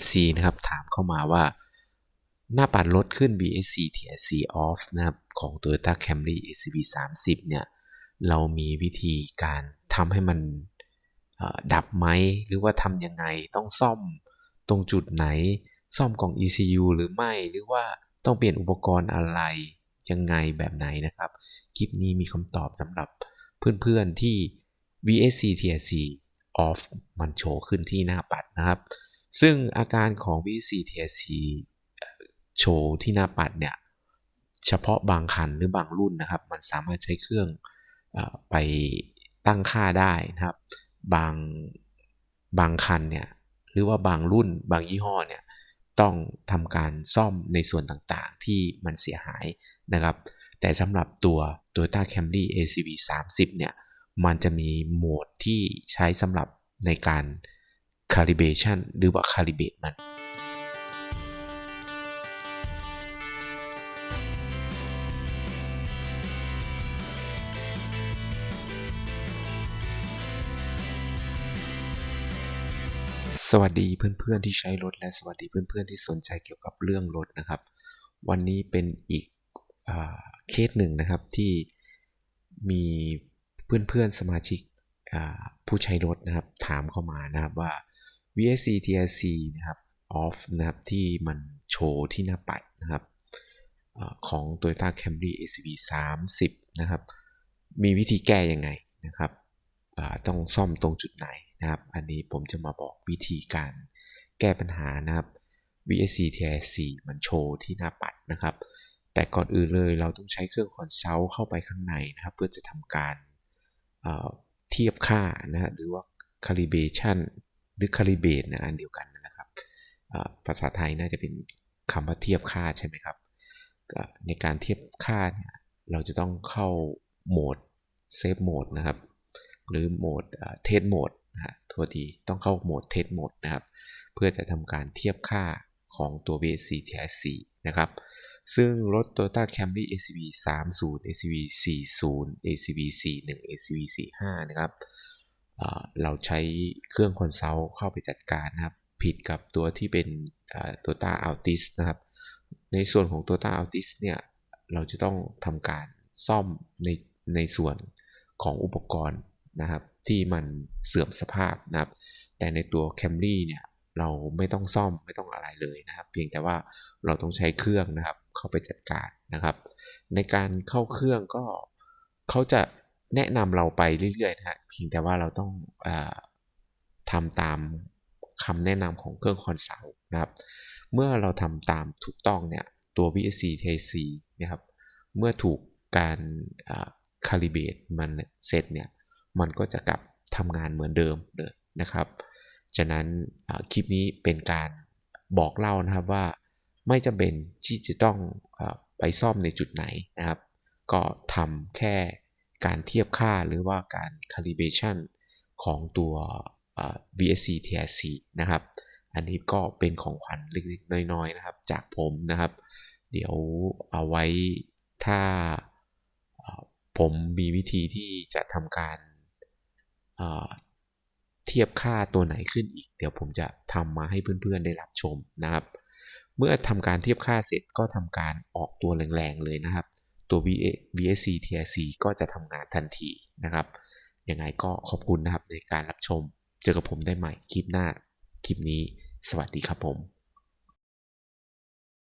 FC นะครับถามเข้ามาว่า หน้าปัดลดขึ้น BSC TSC off นะครับของ Toyota Camry ACV 30เนี่ยเรามีวิธีการทำให้มันดับไหม หรือว่าทำยังไงต้องซ่อมตรงจุดไหน ซ่อมกล่อง ECU หรือไม่หรือว่าต้องเปลี่ยนอุปกรณ์อะไรยังไงแบบไหนนะครับ คลิปนี้มีคำตอบสำหรับเพื่อนๆที่ VSC TSC off มันโชว์ขึ้นที่หน้าปัดนะครับ ซึ่งอาการของ VCTSC โชว์ที่หน้าปัดเนี่ย เฉพาะบางคันหรือบางรุ่นนะครับ มันสามารถใช้เครื่องอไปตั้งค่าได้นะครับ บางบางคันเนี่ยหรือว่าบางรุ่นบางยี่ห้อเนี่ยต้องทำการซ่อมในส่วนต่างๆที่มันเสียหายนะครับ แต่สำหรับตัว Toyota Camry ACV 30 เนี่ย มันจะมีโหมดที่ใช้สำหรับในการ calibration หรือว่า calibrate มัน สวัสดีเพื่อนๆที่ใช้รถและสวัสดีเพื่อนๆที่สนใจเกี่ยวกับเรื่องรถนะครับ วันนี้เป็นอีกเคสหนึ่งนะครับที่มีเพื่อนๆสมาชิกผู้ใช้รถนะครับ ถามเข้ามานะครับว่า VSC TRC นะครับ off นะครับที่มันโชว์ที่หน้าปัดนะครับอของ Toyota Camry ACV 30 นะครับ มีวิธีแก้ยังไงนะครับต้องซ่อมตรงจุดไหนนะครับ อันนี้ผมจะมาบอกวิธีการแก้ปัญหานะครับ VSC TRC มันโชว์ที่หน้าปัดนะครับ แต่ก่อนอื่นเลยเราต้องใช้เครื่องคอนซัลท์เข้าไปข้างในนะครับ เพื่อจะทำการเทียบค่านะฮะหรือว่า calibration หรือ calibrate นะอันเดียวกันนะครับภาษาไทยน่าจะเป็นคำว่าเทียบค่าใช่ไหมครับ ในการเทียบค่าเนี่ยเราจะต้องเข้าโหมดเซฟโหมดนะครับ หรือโหมดเทสโหมดนะฮะทัวทีต้องเข้าโหมดเทสโหมดนะครับ เพื่อจะทำการเทียบค่าของตัว VSC TS4 นะครับ ซึ่งรถ Toyota Camry ACV 30 ACV 40 ACV 41 ACV 45 นะครับ เราใช้เครื่องคอนซัลท์เข้าไปจัดการนะครับ ผิดกับตัวที่เป็น Toyota Altis นะครับ ในส่วนของ Toyota Altis เนี่ย เราจะต้องทำการซ่อมในในส่วนของอุปกรณ์นะครับ ที่มันเสื่อมสภาพนะครับ แต่ในตัว Camry เนี่ยเราไม่ต้องซ่อมไม่ต้องอะไรเลยนะครับ เพียงแต่ว่าเราต้องใช้เครื่องนะครับ เข้าไปจัดการนะครับ ในการเข้าเครื่องก็เขาจะ แนะนำเราไปเรื่อยๆนะฮะเพียงแต่ว่าเราต้องอทำตามคำแนะนำของเครื่องคอนซัลท์นะครับ เมื่อเราทำตามถูกต้องเนี่ยตัว VSC TC นะครับ เมื่อถูกการคาลิเบตมันเสร็จเนี่ย มันก็จะกลับทำงานเหมือนเดิมเลยนะครับ ฉะนั้นคลิปนี้เป็นการบอกเล่านะครับว่าไม่จำเป็นที่จะต้องไปซ่อมในจุดไหนนะครับ ก็ทำแค่ การเทียบค่าหรือว่าการ calibration ของตัว VSC TRC นะครับ อันนี้ก็เป็นของขวัญเล็กๆ น้อยๆ นะครับ จากผมนะครับ เดี๋ยวเอาไว้ถ้าผมมีวิธีที่จะทำการเทียบค่าตัวไหนขึ้นอีก เดี๋ยวผมจะทำมาให้เพื่อนๆ ได้รับชมนะครับ เมื่อทำการเทียบค่าเสร็จก็ทำการออกตัวแรงๆ เลยนะครับ ตัว VSC TIC ก็จะทำงานทันทีนะครับ ยังไงก็ขอบคุณนะครับในการรับชม เจอกับผมได้ใหม่คลิปหน้า คลิปนี้ สวัสดีครับผม